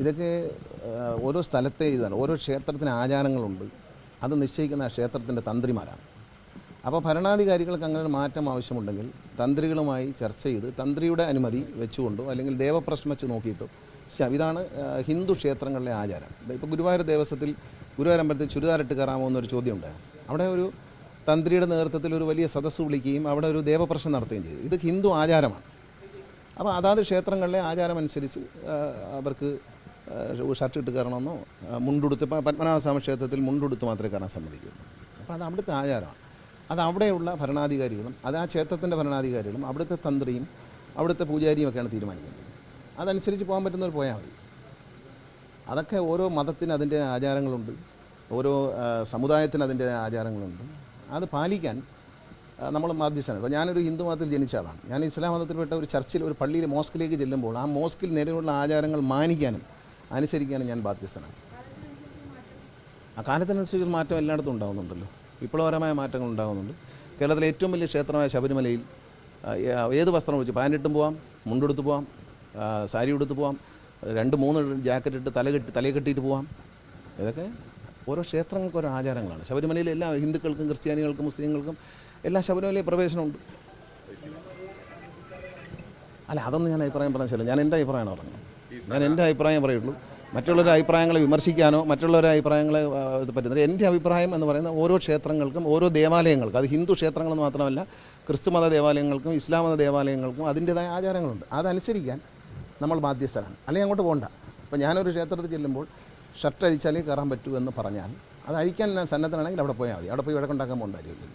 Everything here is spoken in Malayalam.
ഇതൊക്കെ ഓരോ സ്ഥലത്തെ ഇതാണ്. ഓരോ ക്ഷേത്രത്തിന് ആചാരങ്ങളുണ്ട്. അത് നിശ്ചയിക്കുന്ന ആ ക്ഷേത്രത്തിന്റെ തന്ത്രിമാരാണ്. അപ്പോൾ ഭരണാധികാരികൾക്ക് അങ്ങനെ ഒരു മാറ്റം ആവശ്യമുണ്ടെങ്കിൽ തന്ത്രികളുമായി ചർച്ച ചെയ്ത് തന്ത്രിയുടെ അനുമതി വെച്ചുകൊണ്ടോ അല്ലെങ്കിൽ ദേവപ്രശ്നം വെച്ച് നോക്കിയിട്ടോ ഇതാണ് ഹിന്ദു ക്ഷേത്രങ്ങളിലെ ആചാരം. ഇപ്പോൾ ഗുരുവായൂർ ദേവസ്വത്തിൽ ഗുരുവായൂർ അമ്പലത്തിൽ ചുരിദാറിട്ട് കയറാമോ എന്നൊരു ചോദ്യമുണ്ട്. അവിടെ ഒരു തന്ത്രിയുടെ നേതൃത്വത്തിൽ ഒരു വലിയ സദസ്സ് വിളിക്കുകയും അവിടെ ഒരു ദേവപ്രശ്നം നടത്തുകയും ചെയ്തു. ഇത് ഹിന്ദു ആചാരമാണ്. അപ്പോൾ അതാത് ക്ഷേത്രങ്ങളിലെ ആചാരമനുസരിച്ച് അവർക്ക് ഷർട്ട് ഇട്ട് കയറണമെന്നോ മുണ്ടുടുത്ത് പത്മനാഭസ്വാമി ക്ഷേത്രത്തിൽ മുണ്ടുടുത്ത് മാത്രമേ കയറാൻ സമ്മതിക്കുള്ളൂ അപ്പോൾ അത് അവിടുത്തെ ആചാരമാണ്. അത് അവിടെയുള്ള ഭരണാധികാരികളും അത് ആ ക്ഷേത്രത്തിന്റെ ഭരണാധികാരികളും അവിടുത്തെ തന്ത്രിയും അവിടുത്തെ പൂജാരിയും ഒക്കെയാണ് തീരുമാനിക്കുന്നത് അതനുസരിച്ച് പോകാൻ പറ്റുന്നവർ പോയാൽ മതി. അതൊക്കെ ഓരോ മതത്തിന് അതിന്റെ ആചാരങ്ങളുണ്ട്. ഓരോ സമുദായത്തിന് അതിന്റെ ആചാരങ്ങളുണ്ട്. അത് പാലിക്കാൻ നമ്മൾ ബാധ്യസ്ഥനാണ് ഇപ്പോൾ ഞാനൊരു ഹിന്ദു മതത്തിൽ ജനിച്ച ആളാണ്. ഞാൻ ഇസ്ലാം മതത്തിൽപ്പെട്ട ഒരു ചർച്ചിൽ ഒരു പള്ളിയിൽ മോസ്കിലേക്ക് ചെല്ലുമ്പോൾ ആ മോസ്കിൽ നിലവിലുള്ള ആചാരങ്ങൾ മാനിക്കാനും അനുസരിക്കാനും ഞാൻ ബാധ്യസ്ഥനാണ്. ആ കാലത്തിനനുസരിച്ച് മാറ്റം എല്ലായിടത്തും ഉണ്ടാകുന്നുണ്ടല്ലോ വിപ്ലവകരമായ മാറ്റങ്ങൾ ഉണ്ടാകുന്നുണ്ട് കേരളത്തിലെ ഏറ്റവും വലിയ ക്ഷേത്രമായ ശബരിമലയിൽ ഏത് വസ്ത്രം വെച്ച് പാന്റിട്ടും പോവാം മുണ്ടെടുത്ത് പോവാം സാരി ഉടുത്ത് പോവാം രണ്ട് മൂന്ന് ജാക്കറ്റ് ഇട്ട് തല കെട്ടി തലയെ കെട്ടിയിട്ട് പോവാം. ഇതൊക്കെ ഓരോ ക്ഷേത്രങ്ങൾക്ക് ഓരോ ആചാരങ്ങളാണ്. ശബരിമലയിൽ എല്ലാ ഹിന്ദുക്കൾക്കും ക്രിസ്ത്യാനികൾക്കും മുസ്ലിങ്ങൾക്കും എല്ലാ ശബരിമലയിൽ പ്രവേശനമുണ്ട്. അല്ല അതൊന്നും ഞാൻ അഭിപ്രായം ശരി ഞാൻ എന്റെ അഭിപ്രായമാണ് പറഞ്ഞത്. ഞാൻ എന്റെ അഭിപ്രായം പറയുള്ളൂ. മറ്റുള്ളവരുടെ അഭിപ്രായങ്ങളെ വിമർശിക്കാനോ മറ്റുള്ളവരുടെ അഭിപ്രായങ്ങളെ ഇത് പറ്റുന്നത് എന്റെ അഭിപ്രായം എന്ന് പറയുന്നത് ഓരോ ക്ഷേത്രങ്ങൾക്കും ഓരോ ദേവാലയങ്ങൾക്കും അത് ഹിന്ദു ക്ഷേത്രങ്ങളെന്ന് മാത്രമല്ല ക്രിസ്തുമത ദേവാലയങ്ങൾക്കും ഇസ്ലാം മത ദേവാലയങ്ങൾക്കും അതിന്റേതായ ആചാരങ്ങളുണ്ട്. അതനുസരിക്കാൻ നമ്മൾ ബാധ്യസ്ഥരാണ്. അല്ലെങ്കിൽ അങ്ങോട്ട് പോകണ്ട. അപ്പോൾ ഞാനൊരു ക്ഷേത്രത്തിൽ ചെല്ലുമ്പോൾ ഷർട്ട് അഴിച്ചാലേ കയറാൻ പറ്റൂ എന്ന് പറഞ്ഞാൽ അത് അഴിക്കാൻ ഞാൻ സന്നദ്ധനാണെങ്കിൽ അവിടെ പോയാൽ മതി. അവിടെ പോയി വഴക്കുണ്ടാക്കാൻ പോകേണ്ട കാര്യമില്ല